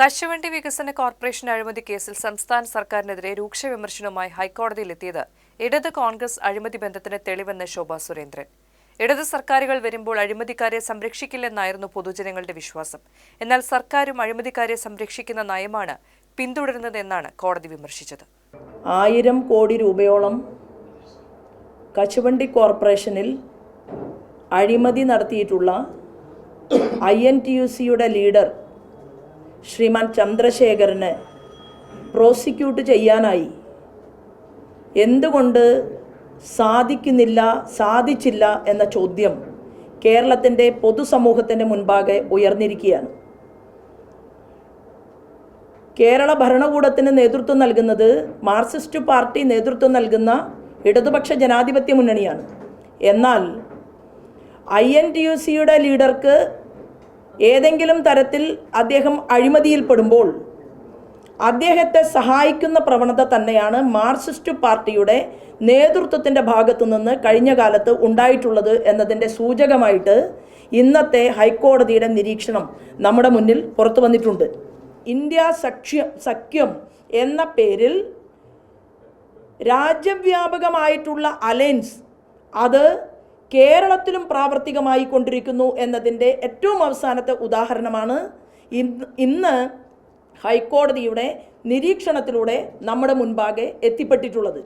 കശുവണ്ടി വികസന കോർപ്പറേഷൻ അഴിമതി കേസിൽ സംസ്ഥാന സർക്കാരിനെതിരെ രൂക്ഷ വിമർശനവുമായി ഹൈക്കോടതിയിലെത്തിയത് ഇടത് കോൺഗ്രസ് അഴിമതി ബന്ധത്തിന് തെളിവെന്ന് ശോഭാ സുരേന്ദ്രൻ. ഇടത് സർക്കാരുകൾ വരുമ്പോൾ അഴിമതിക്കാരെ സംരക്ഷിക്കില്ലെന്നായിരുന്നു പൊതുജനങ്ങളുടെ വിശ്വാസം. എന്നാൽ സർക്കാരും അഴിമതിക്കാരെ സംരക്ഷിക്കുന്ന നയമാണ് പിന്തുടരുന്നതെന്നാണ് കോടതി വിമർശിച്ചത്. ആയിരം കോടി രൂപയോളം കശുവണ്ടി കോർപ്പറേഷനിൽ അഴിമതി നടത്തിയിട്ടുള്ള ഐ എൻ ടി യു സിയുടെ ലീഡർ ശ്രീമാൻ ചന്ദ്രശേഖരന് പ്രോസിക്യൂട്ട് ചെയ്യാനായി. എന്തുകൊണ്ട് സാധിക്കുന്നില്ല സാധിച്ചില്ല എന്ന ചോദ്യം കേരളത്തിന്റെ പൊതുസമൂഹത്തിന്റെ മുൻപാകെ ഉയർന്നിരിക്കുകയാണ്. കേരള ഭരണകൂടത്തിന് നേതൃത്വം നൽകുന്നത് മാർക്സിസ്റ്റ് പാർട്ടി നേതൃത്വം നൽകുന്ന ഇടതുപക്ഷ ജനാധിപത്യ മുന്നണിയാണ്. എന്നാൽ ഐ എൻ ടി യു സിയുടെ ലീഡർക്ക് ഏതെങ്കിലും തരത്തിൽ അദ്ദേഹം അഴിമതിയിൽപ്പെടുമ്പോൾ അദ്ദേഹത്തെ സഹായിക്കുന്ന പ്രവണത തന്നെയാണ് മാർക്സിസ്റ്റ് പാർട്ടിയുടെ നേതൃത്വത്തിന്റെ ഭാഗത്തു നിന്ന് കഴിഞ്ഞ കാലത്ത് ഉണ്ടായിട്ടുള്ളത് എന്നതിന്റെ സൂചകമായിട്ട് ഇന്നത്തെ ഹൈക്കോടതിയുടെ നിരീക്ഷണം നമ്മുടെ മുന്നിൽ പുറത്തു വന്നിട്ടുണ്ട്. ഇന്ത്യ സഖ്യം സഖ്യം എന്ന പേരിൽ രാജ്യവ്യാപകമായിട്ടുള്ള അലയൻസ് അത് കേരളത്തിലും പ്രാവർത്തികമായി കൊണ്ടിരിക്കുന്നു എന്നതിന്റെ ഏറ്റവും അവസാനത്തെ ഉദാഹരണമാണ് ഇന്ന് ഹൈക്കോടതിയുടെ നിരീക്ഷണത്തിലൂടെ നമ്മുടെ മുൻപാകെ എത്തിപ്പെട്ടിട്ടുള്ളത്.